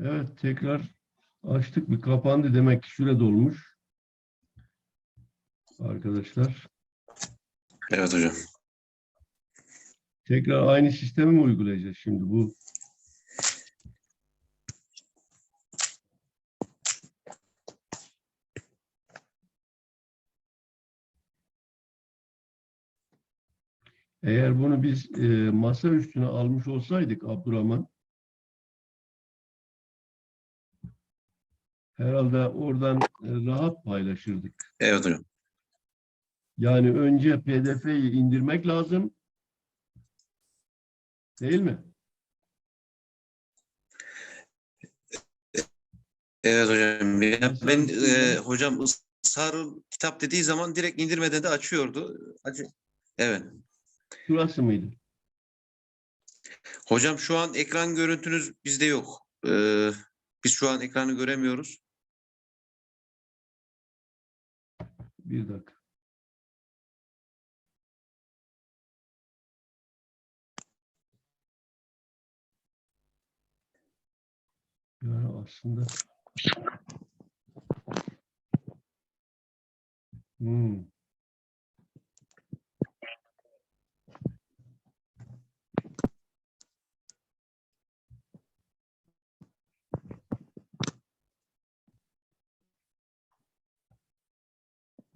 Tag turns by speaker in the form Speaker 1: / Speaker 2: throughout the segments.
Speaker 1: Evet tekrar açtık bir kapandı demek ki süre dolmuş. Arkadaşlar
Speaker 2: Evet hocam.
Speaker 1: tekrar aynı sistemi mi uygulayacağız şimdi bu? Eğer bunu biz e, masa üstüne almış olsaydık Abdurrahman herhalde oradan e, rahat paylaşırdık.
Speaker 2: Evet hocam.
Speaker 1: Yani önce PDF'yi indirmek lazım. Değil mi?
Speaker 2: Evet hocam. Ben
Speaker 1: şimdi-
Speaker 2: e, hocam ısrarı kitap dediği zaman direkt indirmeden de açıyordu. Acı. Evet.
Speaker 1: Şurası mıydı?
Speaker 2: Hocam şu an ekran görüntünüz bizde yok. Ee, biz şu an ekranı göremiyoruz.
Speaker 1: Bir dakika. Yani aslında Hmm.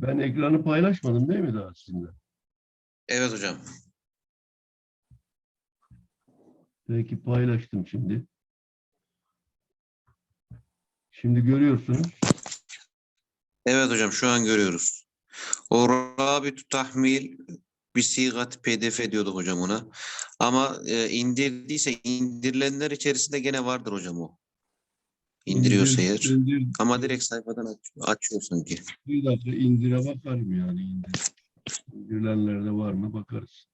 Speaker 1: Ben ekranı paylaşmadım değil mi daha sizinle?
Speaker 2: Evet hocam.
Speaker 1: Peki paylaştım şimdi. Şimdi görüyorsunuz.
Speaker 2: Evet hocam şu an görüyoruz. O rabitü tahmil bir sigat pdf diyorduk hocam ona. Ama e, indirdiyse indirilenler içerisinde gene vardır hocam o. İndiriyorsa
Speaker 1: İndir-
Speaker 2: eğer.
Speaker 1: indir-
Speaker 2: Ama direkt sayfadan aç, açıyor sanki.
Speaker 1: Bir dakika indire bakarım yani indir. İndirilenlerde var mı bakarız.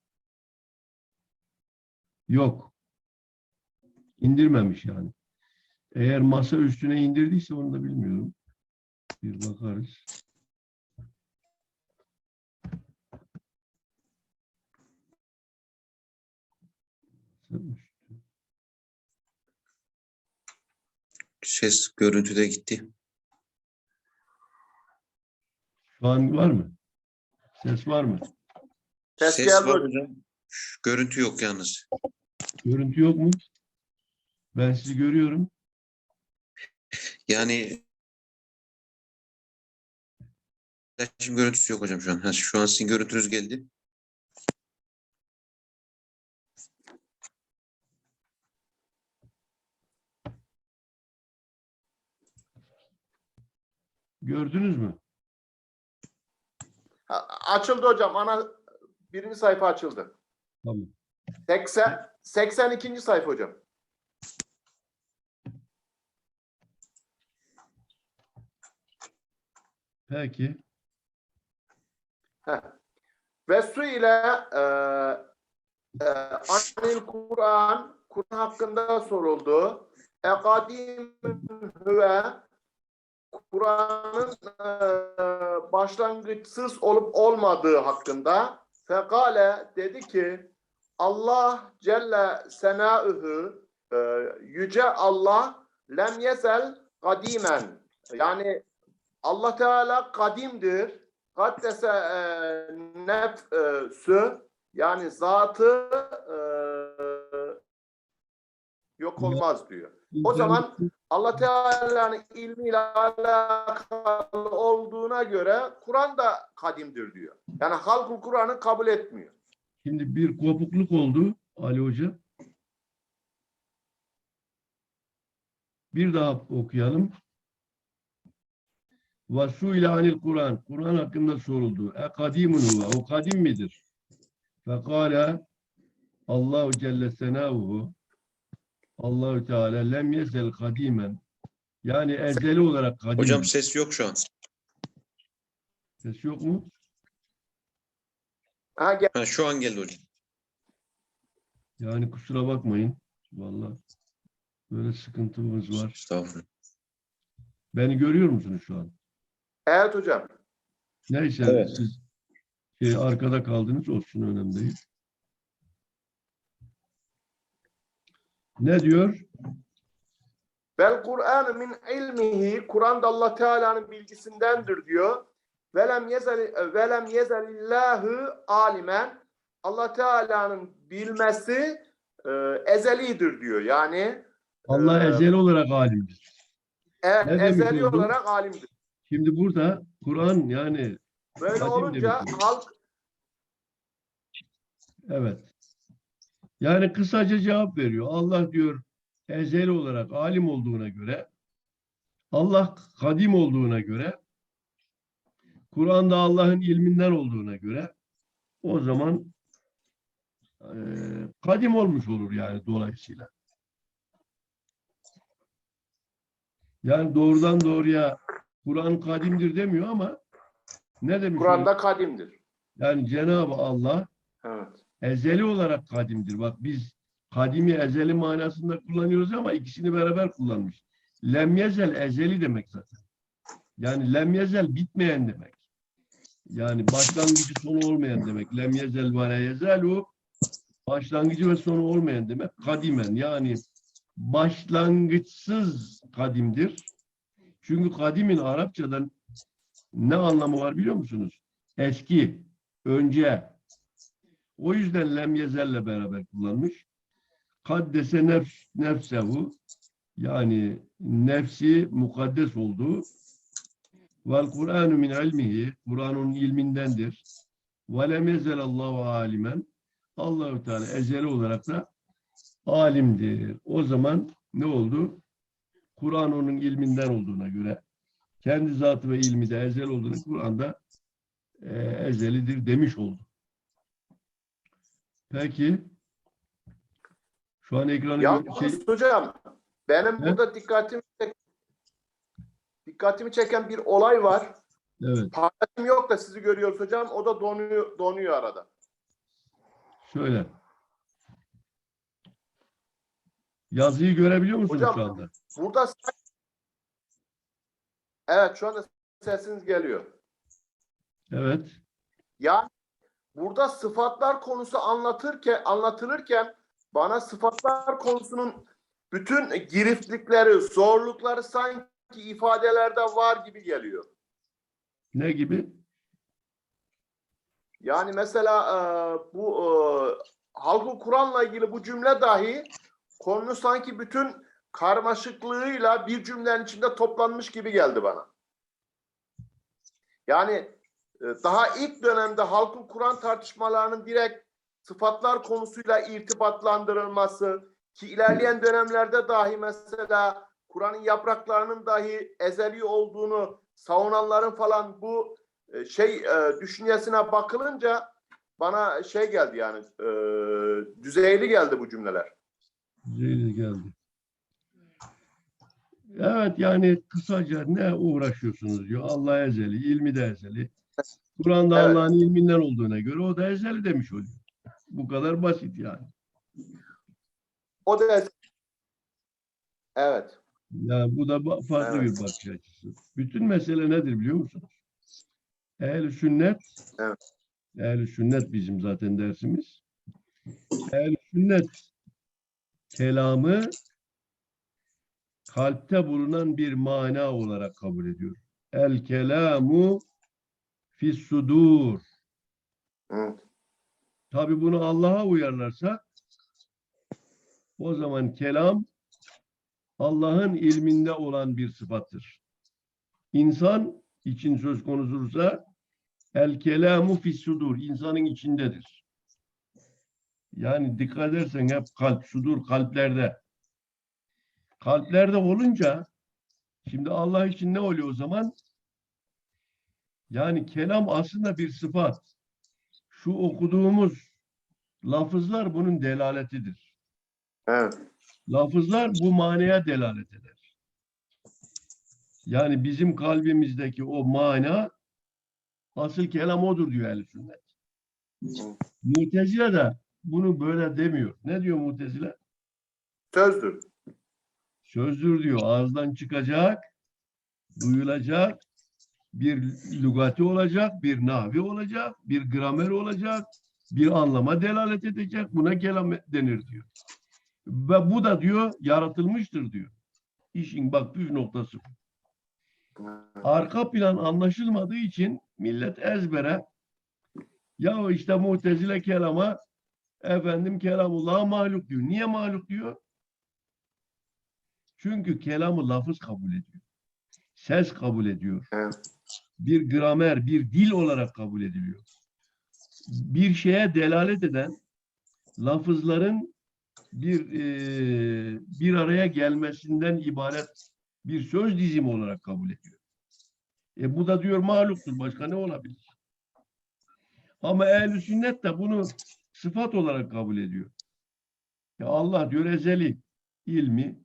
Speaker 1: Yok. İndirmemiş yani. Eğer masa üstüne indirdiyse onu da bilmiyorum. Bir bakarız. Masa üstü.
Speaker 2: Ses görüntü de gitti.
Speaker 1: Şu an var mı? Ses var mı?
Speaker 3: Ses
Speaker 2: Ses
Speaker 3: geldi
Speaker 2: var
Speaker 3: hocam.
Speaker 2: Görüntü yok yalnız.
Speaker 1: Görüntü yok mu? Ben sizi görüyorum.
Speaker 2: Yani Şimdi görüntüsü yok hocam şu an. Ha, Şu an sizin görüntünüz geldi.
Speaker 1: Gördünüz mü?
Speaker 3: Açıldı hocam. Ana birinci sayfa açıldı.
Speaker 1: Tamam.
Speaker 3: 80, 82. sayfa hocam.
Speaker 1: Peki.
Speaker 3: Heh. Ve su ile e, e, anil Kur'an Kur'an hakkında soruldu. Ekadim ve Kur'an'ın e, başlangıçsız olup olmadığı hakkında fekale dedi ki Allah Celle Senâühü e, Yüce Allah lem yezel kadimen yani Allah Teala kadimdir. Kaddese e, nefsü yani zatı e, yok olmaz diyor. O zaman Allah Teala'nın ilmiyle alakalı olduğuna göre Kur'an da kadimdir diyor. Yani halkı Kur'an'ı kabul etmiyor.
Speaker 1: Şimdi bir kopukluk oldu Ali Hoca. Bir daha okuyalım. Vasu ile anil Kur'an. Kur'an hakkında soruldu. E kadimun huve. O kadim midir? Fekala Allahu Celle Senavuhu Allahu Teala lem yezel kadimen. Yani ezeli olarak kadim.
Speaker 2: Hocam ses yok şu an.
Speaker 1: Ses yok mu?
Speaker 3: Ha, gel-
Speaker 2: Ha, şu an geldi hocam.
Speaker 1: Yani kusura bakmayın. Vallahi böyle sıkıntımız var.
Speaker 2: Estağfurullah.
Speaker 1: Beni görüyor musunuz şu an?
Speaker 3: Evet hocam.
Speaker 1: Neyse
Speaker 2: Evet.
Speaker 1: siz şey, arkada kaldınız olsun önemli değil. Ne diyor?
Speaker 3: Bel Kur'an min ilmihi Kur'an da Allah Teala'nın bilgisindendir diyor. Velem yezel velem yezelillahu alimen Allah Teala'nın bilmesi e, ezelidir diyor. Yani
Speaker 1: Allah
Speaker 3: Ee,
Speaker 1: ezeli olarak alimdir.
Speaker 3: e,
Speaker 1: Ne
Speaker 3: ezeli olarak alimdir.
Speaker 1: Şimdi burada Kur'an yani
Speaker 3: Böyle olunca halk
Speaker 1: evet. Yani kısaca cevap veriyor. Allah diyor ezeli olarak alim olduğuna göre Allah kadim olduğuna göre Kur'an'da Allah'ın ilminden olduğuna göre o zaman eee, kadim olmuş olur yani dolayısıyla. Yani doğrudan doğruya Kur'an kadimdir demiyor ama ne demiş?
Speaker 3: Kur'an'da kadimdir.
Speaker 1: Yani Cenab-ı Allah
Speaker 3: Evet.
Speaker 1: Ezeli olarak kadimdir. Bak biz kadimi ezeli manasında kullanıyoruz ama ikisini beraber kullanmış. Lem yezel ezeli demek zaten. Yani lem yezel bitmeyen demek. Yani başlangıcı sonu olmayan demek. Lem yezel ve la yezelu başlangıcı ve sonu olmayan demek. Kadimen yani başlangıçsız kadimdir. Çünkü kadimin Arapçadan ne anlamı var biliyor musunuz? Eski, önce, o yüzden lem yezelle beraber kullanmış. Kaddese nefs, nefsehu yani nefsi mukaddes olduğu vel Kur'anu min ilmihi Kur'an'ın ilmindendir. Ve lem yezelallahu alimen Allahu Teala ezeli olarak da alimdir. O zaman ne oldu? Kur'an onun ilminden olduğuna göre kendi zatı ve ilmi de ezel olduğunu Kur'an'da e, ezelidir demiş oldu. Peki şu an ekranı
Speaker 3: Yalnız
Speaker 1: şey,
Speaker 3: hocam benim
Speaker 1: Ne?
Speaker 3: burada dikkatimi dikkatimi çeken bir olay var.
Speaker 1: evet
Speaker 3: Paylaşım yok da sizi görüyoruz hocam. O da donuyor, donuyor arada.
Speaker 1: şöyle. Yazıyı görebiliyor musunuz
Speaker 3: Hocam,
Speaker 1: şu anda?
Speaker 3: Burada Evet şu anda sesiniz geliyor.
Speaker 1: Evet.
Speaker 3: Yani burada sıfatlar konusu anlatırken anlatılırken bana sıfatlar konusunun bütün giriftlikleri, zorlukları sanki ifadelerde var gibi geliyor.
Speaker 1: Ne gibi?
Speaker 3: Yani mesela e, bu e, halkı Kur'an'la ilgili bu cümle dahi konu sanki bütün karmaşıklığıyla bir cümlenin içinde toplanmış gibi geldi bana. Yani daha ilk dönemde halkın Kur'an tartışmalarının direkt sıfatlar konusuyla irtibatlandırılması ki ilerleyen dönemlerde dahi mesela Kur'an'ın yapraklarının dahi ezeli olduğunu savunanların falan bu e, şey e, düşüncesine bakılınca bana şey geldi yani e, düzeyli geldi bu cümleler.
Speaker 1: Zeyli geldi. Evet yani kısaca ne uğraşıyorsunuz diyor. Allah ezeli, ilmi de ezeli. Kur'an'da
Speaker 3: Evet.
Speaker 1: Allah'ın ilminden olduğuna göre o da ezeli demiş oluyor. Bu kadar basit yani.
Speaker 3: O da evet.
Speaker 1: Yani bu da farklı
Speaker 3: Evet.
Speaker 1: bir bakış açısı. Bütün mesele nedir biliyor musunuz? Ehl-i sünnet,
Speaker 3: Evet.
Speaker 1: ehl-i sünnet bizim zaten dersimiz. Ehl-i sünnet kelamı kalpte bulunan bir mana olarak kabul ediyor. El kelamu fis sudur.
Speaker 3: Evet.
Speaker 1: Tabi bunu Allah'a uyarlarsa o zaman kelam Allah'ın ilminde olan bir sıfattır. İnsan için söz konusursa el kelamu fis sudur. insanın içindedir. Yani dikkat edersen hep kalp, sudur kalplerde. Kalplerde olunca şimdi Allah için ne oluyor o zaman? Yani kelam aslında bir sıfat. Şu okuduğumuz lafızlar bunun delaletidir.
Speaker 3: Evet.
Speaker 1: Lafızlar bu manaya delalet eder. Yani bizim kalbimizdeki o mana asıl kelam odur diyor ehl sünnet. Mutezile de bunu böyle demiyor. Ne diyor Mutezile?
Speaker 3: Sözdür.
Speaker 1: Sözdür diyor. Ağızdan çıkacak, duyulacak, bir lügati olacak, bir nahvi olacak, bir gramer olacak, bir anlama delalet edecek. Buna kelam denir diyor. Ve bu da diyor yaratılmıştır diyor. İşin bak püf noktası. Arka plan anlaşılmadığı için millet ezbere ya işte mutezile kelama efendim kelamullah'a mahluk diyor. Niye mahluk diyor? Çünkü kelamı lafız kabul ediyor. Ses kabul ediyor.
Speaker 3: Evet.
Speaker 1: Bir gramer, bir dil olarak kabul ediliyor. Bir şeye delalet eden lafızların bir eee, bir araya gelmesinden ibaret bir söz dizimi olarak kabul ediyor. E bu da diyor mahluktur. Başka ne olabilir? Ama ehl sünnet de bunu sıfat olarak kabul ediyor. Ya Allah diyor ezeli. ilmi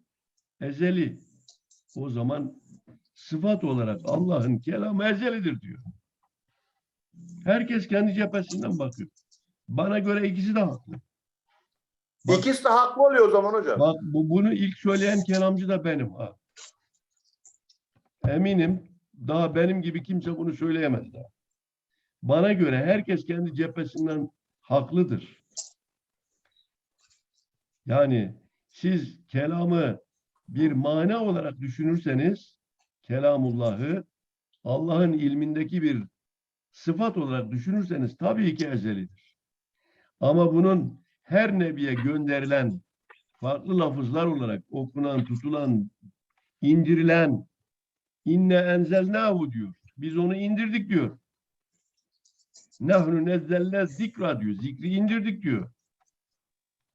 Speaker 1: ezeli. O zaman sıfat olarak Allah'ın kelamı ezelidir diyor. Herkes kendi cephesinden bakıyor. Bana göre ikisi de haklı. Bak-
Speaker 3: İkisi de haklı oluyor o zaman hocam.
Speaker 1: Bak bu, bunu ilk söyleyen kelamcı da benim. Ha. Eminim daha benim gibi kimse bunu söyleyemez daha. Bana göre herkes kendi cephesinden haklıdır. Yani siz kelamı bir mana olarak düşünürseniz kelamullahı Allah'ın ilmindeki bir sıfat olarak düşünürseniz tabii ki ezelidir. Ama bunun her nebiye gönderilen farklı lafızlar olarak okunan, tutulan, indirilen inne enzelnahu diyor. Biz onu indirdik diyor. Nahnu nezzelle zikra diyor. Zikri indirdik diyor.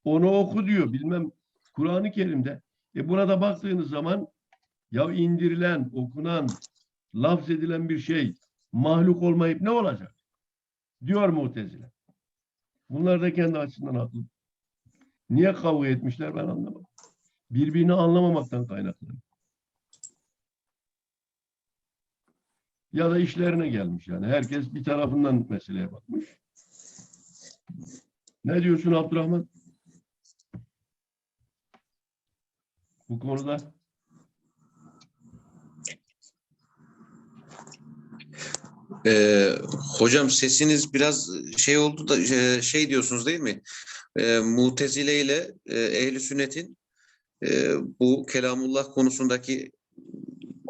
Speaker 1: Onu oku diyor. Bilmem Kur'an-ı Kerim'de. E buna da baktığınız zaman ya indirilen, okunan, lafz edilen bir şey mahluk olmayıp ne olacak? Diyor Mu'tezile. Bunlar da kendi açısından haklı. Niye kavga etmişler ben anlamadım. Birbirini anlamamaktan kaynaklanıyor. Ya da işlerine gelmiş yani. Herkes bir tarafından meseleye bakmış. Ne diyorsun Abdurrahman? Bu konuda
Speaker 2: Ee, hocam sesiniz biraz şey oldu da e, şey diyorsunuz değil mi? Ee, Mutezile ile e, Ehl-i Sünnet'in e, bu kelamullah konusundaki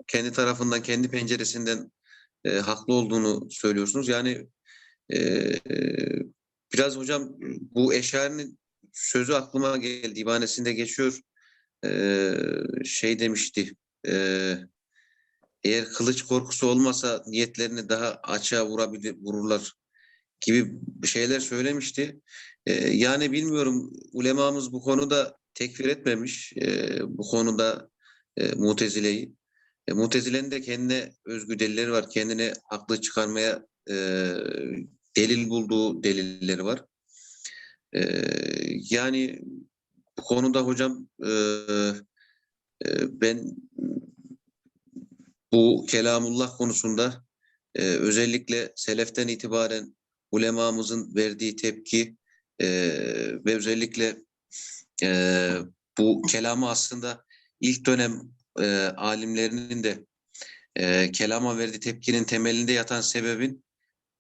Speaker 2: kendi tarafından, kendi penceresinden e, haklı olduğunu söylüyorsunuz. Yani e, e, biraz hocam bu Eşari'nin sözü aklıma geldi. İbanesinde geçiyor. E, şey demişti. E, eğer kılıç korkusu olmasa niyetlerini daha açığa vurabilir, vururlar gibi şeyler söylemişti. Ee, yani bilmiyorum ulemamız bu konuda tekfir etmemiş ee, bu konuda e, Mutezile'yi. E, Mutezile'nin de kendine özgü delilleri var. Kendine haklı çıkarmaya e, delil bulduğu delilleri var. E, yani bu konuda hocam e, e, ben bu kelamullah konusunda e, özellikle seleften itibaren ulemamızın verdiği tepki e, ve özellikle e, bu kelamı aslında ilk dönem e, alimlerinin de e, kelama verdiği tepkinin temelinde yatan sebebin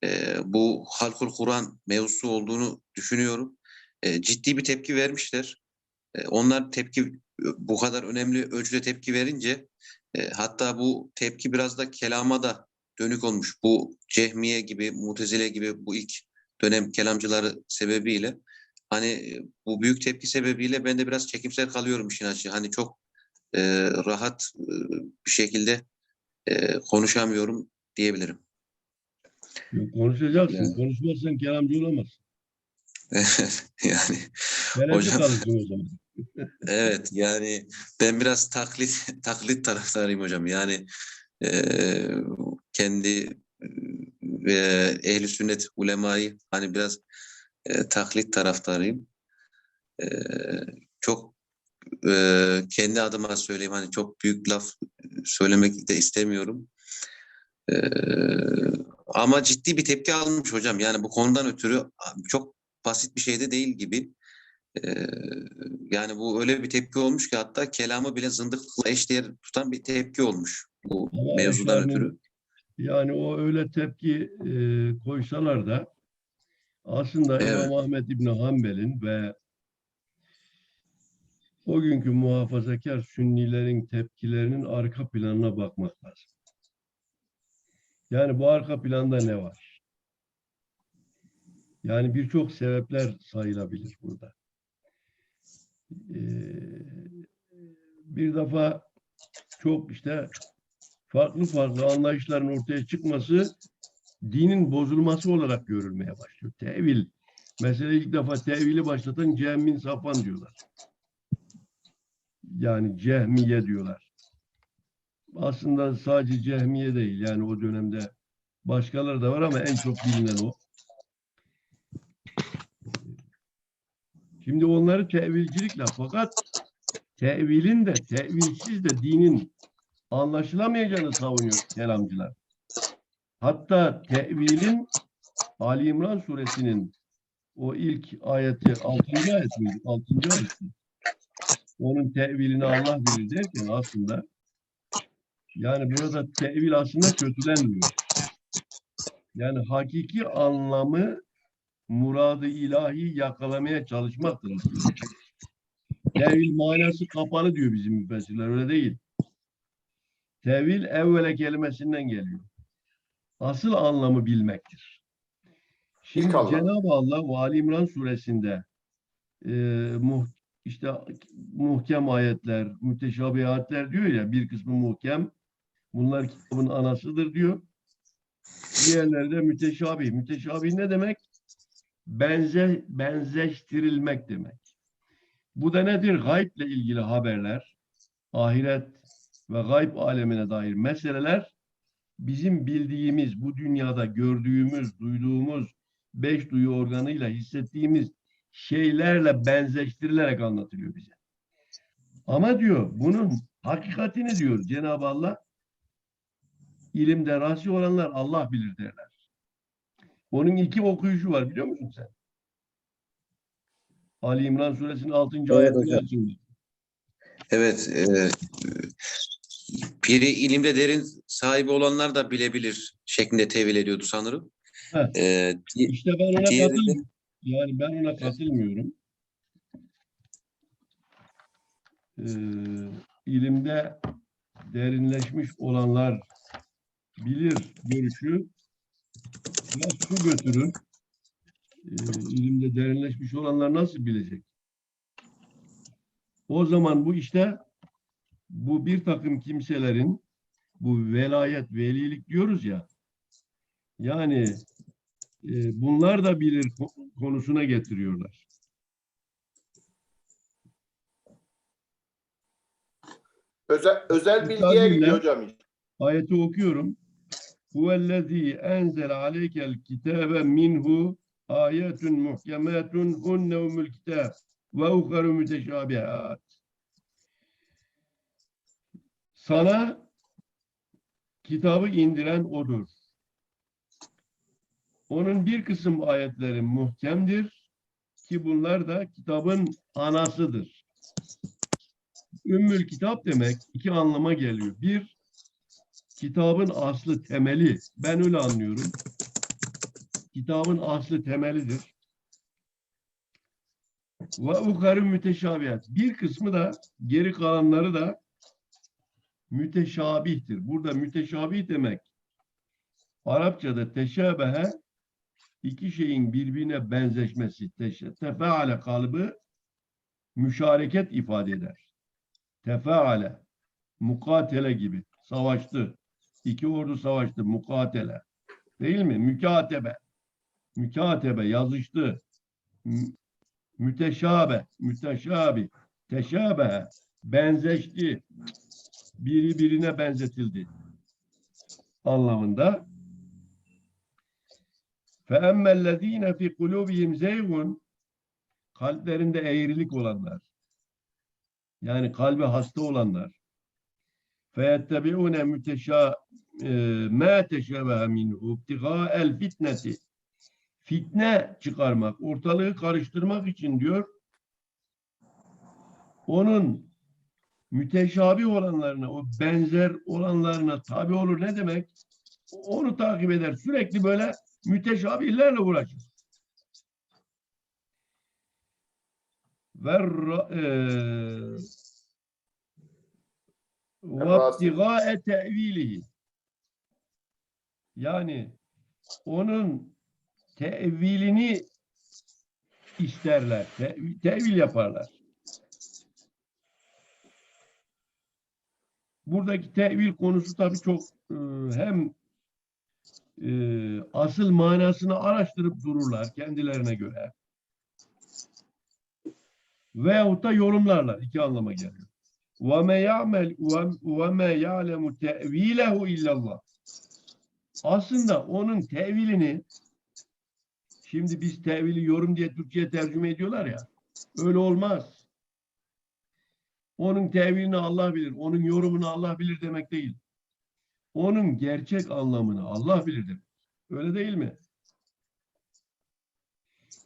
Speaker 2: e, bu halkul Kur'an mevzusu olduğunu düşünüyorum. E, ciddi bir tepki vermişler. E, onlar tepki bu kadar önemli ölçüde tepki verince e, hatta bu tepki biraz da kelama da dönük olmuş. Bu Cehmiye gibi, Mutezile gibi bu ilk dönem kelamcıları sebebiyle hani bu büyük tepki sebebiyle ben de biraz çekimsel kalıyorum işin açığı. Hani çok e, rahat e, bir şekilde e, konuşamıyorum diyebilirim.
Speaker 1: Konuşacaksın.
Speaker 2: Yani.
Speaker 1: Konuşmazsan kelamcı olamazsın.
Speaker 2: yani
Speaker 1: Kelepçe
Speaker 2: Hocam.
Speaker 1: o zaman.
Speaker 2: Evet yani ben biraz taklit taklit taraftarıyım hocam. Yani eee, kendi ve ehli sünnet ulemayı hani biraz eee, taklit taraftarıyım. Eee, çok eee, kendi adıma söyleyeyim hani çok büyük laf söylemek de istemiyorum. Eee, ama ciddi bir tepki almış hocam. Yani bu konudan ötürü çok basit bir şey de değil gibi. Ee, yani bu öyle bir tepki olmuş ki hatta kelamı bile zındıkla eşdeğer tutan bir tepki olmuş bu
Speaker 1: Ama
Speaker 2: mevzudan
Speaker 1: Eşari'nin-
Speaker 2: ötürü.
Speaker 1: Yani o öyle tepki e, koysalar da aslında
Speaker 2: Evet.
Speaker 1: İmam Ahmet İbni Hanbel'in ve o günkü muhafazakar sünnilerin tepkilerinin arka planına bakmak lazım. Yani bu arka planda ne var? Yani birçok sebepler sayılabilir burada. Ee, bir defa çok işte farklı farklı anlayışların ortaya çıkması dinin bozulması olarak görülmeye başlıyor. Tevil. Mesela ilk defa tevili başlatan Cehmin Safan diyorlar. Yani Cehmiye diyorlar. Aslında sadece Cehmiye değil. Yani o dönemde başkaları da var ama en çok bilinen o. Şimdi onları tevilcilikle fakat tevilin de tevilsiz de dinin anlaşılamayacağını savunuyor kelamcılar. Hatta tevilin Ali İmran suresinin o ilk ayeti 6. ayet miydi? 6. ayet mi? Onun tevilini Allah bilir derken aslında yani burada tevil aslında kötülenmiyor. Yani hakiki anlamı muradı ilahi yakalamaya çalışmaktır aslında. Tevil manası kapalı diyor bizim müfessirler öyle değil. Tevil evvele kelimesinden geliyor. Asıl anlamı bilmektir. Şimdi. Cenab-ı Allah Ali İmran suresinde e, muh, işte muhkem ayetler, müteşabihatler diyor ya bir kısmı muhkem. Bunlar kitabın anasıdır diyor. Diğerleri de müteşabih. Müteşabih ne demek? Benze, benzeştirilmek demek. Bu da nedir? Gayble ilgili haberler, ahiret ve gayb alemine dair meseleler bizim bildiğimiz, bu dünyada gördüğümüz, duyduğumuz, beş duyu organıyla hissettiğimiz şeylerle benzeştirilerek anlatılıyor bize. Ama diyor bunun hakikatini diyor Cenab-ı Allah ilimde rasi olanlar Allah bilir derler. Onun iki okuyuşu var biliyor musun sen? Ali İmran suresinin 6.
Speaker 4: Evet
Speaker 1: ayetinde.
Speaker 2: Evet. e, biri ilimde derin sahibi olanlar da bilebilir şeklinde tevil ediyordu sanırım.
Speaker 1: Heh.
Speaker 2: E, di-
Speaker 1: İşte ben ona katılmıyorum. Yani ben ona katılmıyorum. Ee, ilimde derinleşmiş olanlar bilir görüşü ya su götürür. Ee, ilimde derinleşmiş olanlar nasıl bilecek? O zaman bu işte bu bir takım kimselerin bu velayet, velilik diyoruz ya yani e, bunlar da bilir ko- konusuna getiriyorlar.
Speaker 3: Özel, özel bilgiye gidiyor hocam.
Speaker 1: Ayeti okuyorum. Huvellezî enzele aleykel kitâbe minhu ayetun muhkemetun hunne umul kitâb ve ukaru müteşâbihat. Sana kitabı indiren odur. Onun bir kısım ayetleri muhkemdir ki bunlar da kitabın anasıdır. Ümmül kitap demek iki anlama geliyor. Bir, kitabın aslı temeli. Ben öyle anlıyorum. Kitabın aslı temelidir. Ve ukarı müteşabihat. Bir kısmı da geri kalanları da müteşabihtir. Burada müteşabih demek Arapçada teşabehe iki şeyin birbirine benzeşmesi. Tefeale kalıbı müşareket ifade eder. Tefeale mukatele gibi savaştı İki ordu savaştı mukatele. Değil mi? Mükatebe. Mükatebe yazıştı. Mü- Müteşabe, müteşabi, teşabe, benzeşti. Biri birine benzetildi. Anlamında. فَاَمَّا الَّذ۪ينَ فِي قُلُوبِهِمْ زَيْغٌ Kalplerinde eğrilik olanlar. Yani kalbi hasta olanlar. فَيَتَّبِعُونَ مُتَشَا مَا تَشَبَهَ مِنْهُ ابْتِغَاءَ الْفِتْنَةِ Fitne çıkarmak, ortalığı karıştırmak için diyor. Onun müteşabih olanlarına, o benzer olanlarına tabi olur ne demek? Onu takip eder. Sürekli böyle müteşabihlerle uğraşır. ve ra- eee, Yani onun tevilini isterler. Te- tevil yaparlar. Buradaki tevil konusu tabii çok e, hem e, asıl manasını araştırıp dururlar kendilerine göre. Veyahut da yorumlarlar. iki anlama geliyor. وَمَا يَعْمَلْ وَمَا يَعْلَمُ تَأْو۪يلَهُ اِلَّا اللّٰهِ aslında onun tevilini şimdi biz tevili yorum diye Türkçe'ye tercüme ediyorlar ya öyle olmaz. Onun tevilini Allah bilir, onun yorumunu Allah bilir demek değil. Onun gerçek anlamını Allah bilir demek. Öyle değil mi?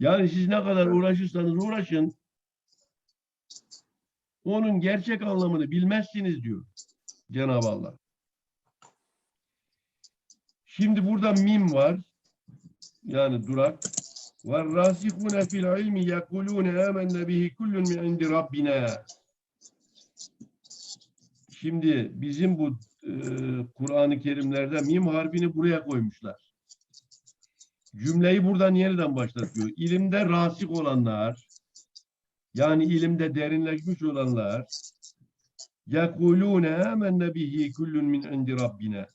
Speaker 1: Yani siz ne kadar uğraşırsanız uğraşın onun gerçek anlamını bilmezsiniz diyor Cenab-ı Allah. Şimdi burada mim var. Yani durak. وَالرَّاسِخُونَ فِي الْعِلْمِ يَقُولُونَ آمَنَّ بِهِ كُلٌّ مِنْ عِنْدِ رَبِّنَا Şimdi bizim bu e, Kur'an-ı Kerimlerde mim harfini buraya koymuşlar. Cümleyi buradan yeniden başlatıyor. İlimde rasik olanlar, yani ilimde derinleşmiş olanlar, يَقُولُونَ آمَنَّ بِهِ كُلٌّ مِنْ عِنْدِ رَبِّنَا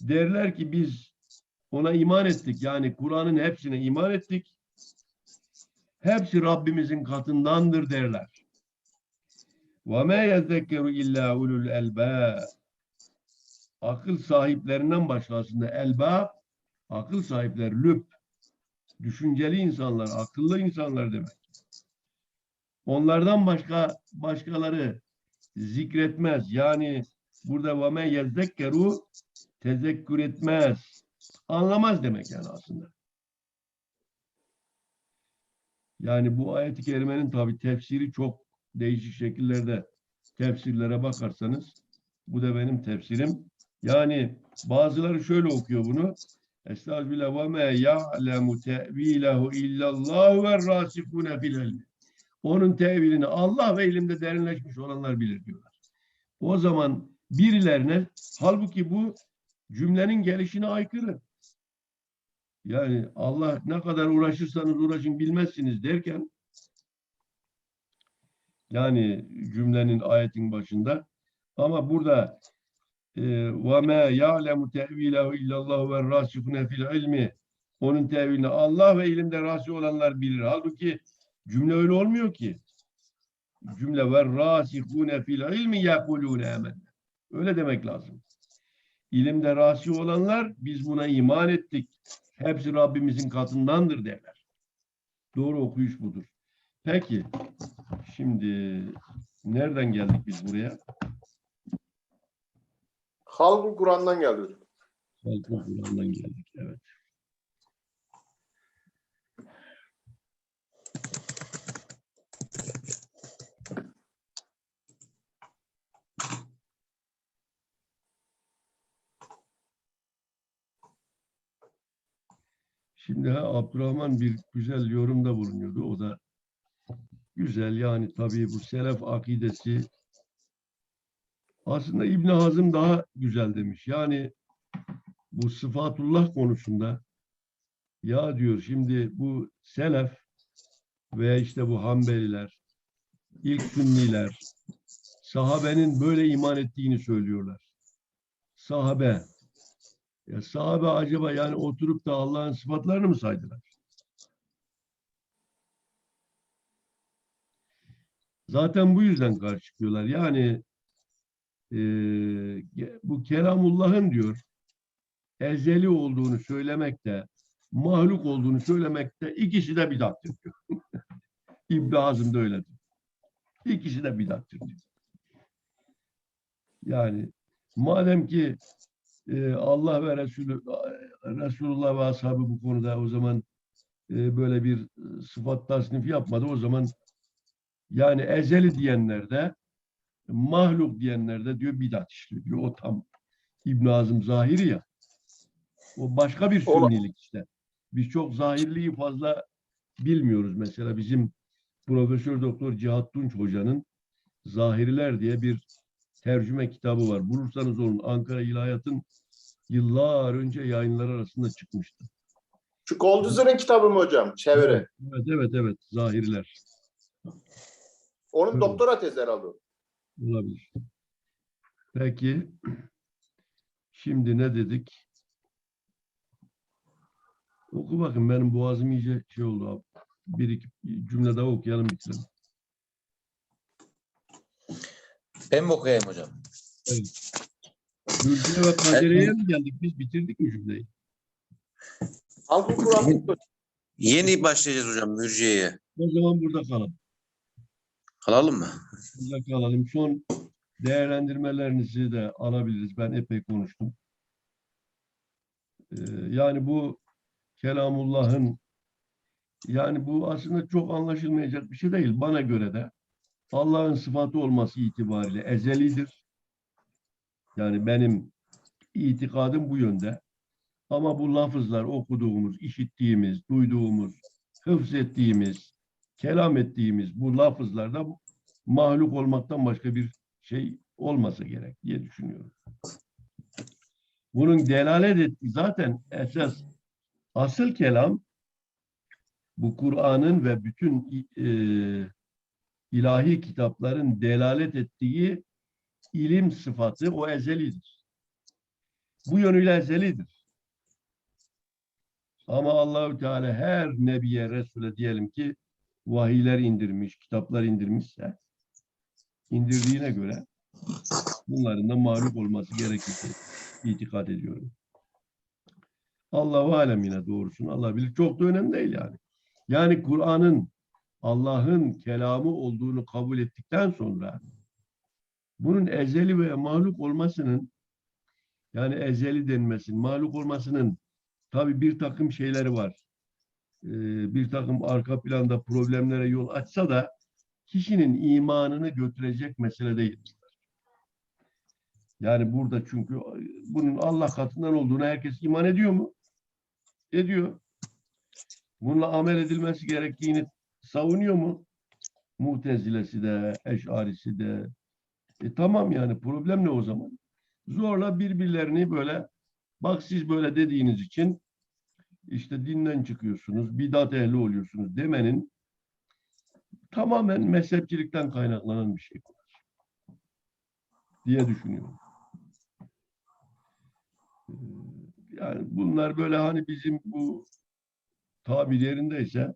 Speaker 1: Derler ki biz ona iman ettik. Yani Kur'an'ın hepsine iman ettik. Hepsi Rabbimizin katındandır derler. وَمَا يَذَّكَّرُ illa ulul elbâb. Akıl sahiplerinden başkasında elbab, akıl sahipleri lüb, düşünceli insanlar, akıllı insanlar demek. Onlardan başka başkaları zikretmez. Yani burada وَمَا يَذَّكَّرُ tezekkür etmez. Anlamaz demek yani aslında. Yani bu ayet-i kerimenin tabi tefsiri çok değişik şekillerde tefsirlere bakarsanız bu da benim tefsirim. Yani bazıları şöyle okuyor bunu. Estağfirullah ve me ya'lemu te'vilehu illallah ve rasikune fil. Onun tevilini Allah ve ilimde derinleşmiş olanlar bilir diyorlar. O zaman birilerine halbuki bu cümlenin gelişine aykırı. Yani Allah ne kadar uğraşırsanız uğraşın bilmezsiniz derken yani cümlenin ayetin başında ama burada e, ve ma ya'lemu tevilehu illallah ve rasikune fil ilmi onun tevilini Allah ve ilimde rasi olanlar bilir. Halbuki cümle öyle olmuyor ki. Cümle ve rasikune fil ilmi yakulune hemen. Öyle demek lazım. İlimde rasi olanlar biz buna iman ettik. Hepsi Rabbimizin katındandır derler. Doğru okuyuş budur. Peki. Şimdi nereden geldik biz buraya?
Speaker 3: Halkın Kur'an'dan geldi.
Speaker 1: Halkın Kur'an'dan geldik. Evet. Şimdi ha, Abdurrahman bir güzel yorumda bulunuyordu. O da güzel yani tabii bu selef akidesi aslında İbn Hazım daha güzel demiş. Yani bu sıfatullah konusunda ya diyor şimdi bu selef ve işte bu Hanbeliler, ilk Sünniler sahabenin böyle iman ettiğini söylüyorlar. Sahabe. Ya sahabe acaba yani oturup da Allah'ın sıfatlarını mı saydılar? Zaten bu yüzden karşı çıkıyorlar. Yani e, bu Kelamullah'ın diyor ezeli olduğunu söylemekte, mahluk olduğunu söylemekte ikisi de bidattır diyor. İbn Hazım da öyle diyor. İkisi de bidattır diyor. Yani madem ki e, Allah ve Resulü Resulullah ve ashabı bu konuda o zaman e, böyle bir e, sıfat tasnif yapmadı. O zaman yani ezeli diyenler de mahluk diyenler de diyor bidat işliyor diyor. O tam İbn Hazım zahiri ya. O başka bir sünnilik işte. Biz çok zahirliği fazla bilmiyoruz mesela bizim Profesör Doktor Cihat Tunç Hoca'nın Zahiriler diye bir tercüme kitabı var. Bulursanız onun Ankara İlahiyat'ın yıllar önce yayınları arasında çıkmıştı.
Speaker 3: Şu Goldüzer'in kitabı mı hocam? Çeviri.
Speaker 1: Evet, evet, evet. Zahiriler
Speaker 3: Onun
Speaker 1: Evet.
Speaker 3: doktora tezi herhalde.
Speaker 1: olabilir. Peki, şimdi ne dedik? Oku bakın benim boğazım iyice şey oldu abi. Bir iki cümle daha okuyalım bitirelim.
Speaker 2: Ben mi okuyayım hocam?
Speaker 1: Mülkiye ve kadereye mi geldik? Biz bitirdik mi cümleyi?
Speaker 3: Halkın Kur'an
Speaker 2: Yeni başlayacağız hocam mürciyeye.
Speaker 1: O zaman burada kalalım.
Speaker 2: Kalalım mı?
Speaker 1: Burada kalalım. Son değerlendirmelerinizi de alabiliriz. Ben epey konuştum. Ee, yani bu Kelamullah'ın yani bu aslında çok anlaşılmayacak bir şey değil. Bana göre de Allah'ın sıfatı olması itibariyle ezelidir. Yani benim itikadım bu yönde. Ama bu lafızlar okuduğumuz, işittiğimiz, duyduğumuz, hıfz ettiğimiz, kelam ettiğimiz bu lafızlarda mahluk olmaktan başka bir şey olmasa gerek diye düşünüyorum. Bunun delalet ettiği zaten esas asıl kelam bu Kur'an'ın ve bütün e, ilahi kitapların delalet ettiği ilim sıfatı o ezelidir. Bu yönüyle ezelidir. Ama Allahü Teala her nebiye, Resul'e diyelim ki vahiyler indirmiş, kitaplar indirmişse indirdiğine göre bunların da mağlup olması gerektiğini itikad ediyorum. Allahu alem yine Allah bilir. Çok da önemli değil yani. Yani Kur'an'ın Allah'ın kelamı olduğunu kabul ettikten sonra bunun ezeli veya mahluk olmasının yani ezeli denmesinin, mahluk olmasının tabi bir takım şeyleri var. Ee, bir takım arka planda problemlere yol açsa da kişinin imanını götürecek mesele değil. Yani burada çünkü bunun Allah katından olduğunu herkes iman ediyor mu? Ediyor. Bununla amel edilmesi gerektiğini savunuyor mu? Mutezilesi de, Eş'arisi de. E tamam yani problem ne o zaman? Zorla birbirlerini böyle bak siz böyle dediğiniz için işte dinden çıkıyorsunuz, bidat ehli oluyorsunuz demenin tamamen mezhepçilikten kaynaklanan bir şey diye düşünüyorum. Ee, Yani bunlar böyle hani bizim bu tabir yerindeyse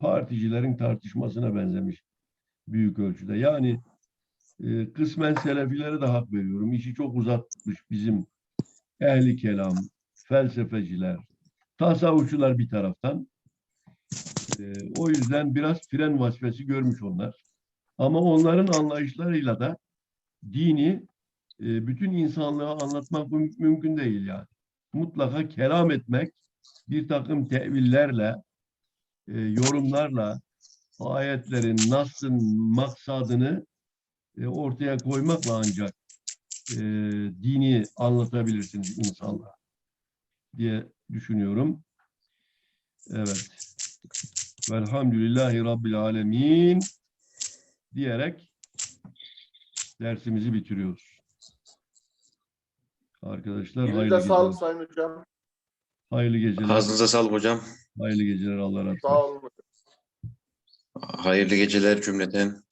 Speaker 1: particilerin tartışmasına benzemiş büyük ölçüde. Yani e, kısmen selefilere de hak veriyorum. İşi çok uzatmış bizim ehli kelam, felsefeciler, tasavvufçular bir taraftan. E, o yüzden biraz fren vazifesi görmüş onlar. Ama onların anlayışlarıyla da dini e, bütün insanlığa anlatmak müm- mümkün değil yani. Mutlaka kelam etmek, bir takım tevillerle, e, yorumlarla ayetlerin, nasın maksadını e, ortaya koymakla ancak e, dini anlatabilirsiniz insanlara diye düşünüyorum. Evet. Velhamdülillahi Rabbil Alemin diyerek dersimizi bitiriyoruz. Arkadaşlar hayırlı
Speaker 3: Elinize
Speaker 1: geceler.
Speaker 3: sağlık Sayın Hocam.
Speaker 1: Hayırlı geceler.
Speaker 2: Ağzınıza sağlık hocam.
Speaker 1: Hayırlı geceler Allah razı olsun.
Speaker 3: Sağ olun.
Speaker 2: Hayırlı geceler cümleten.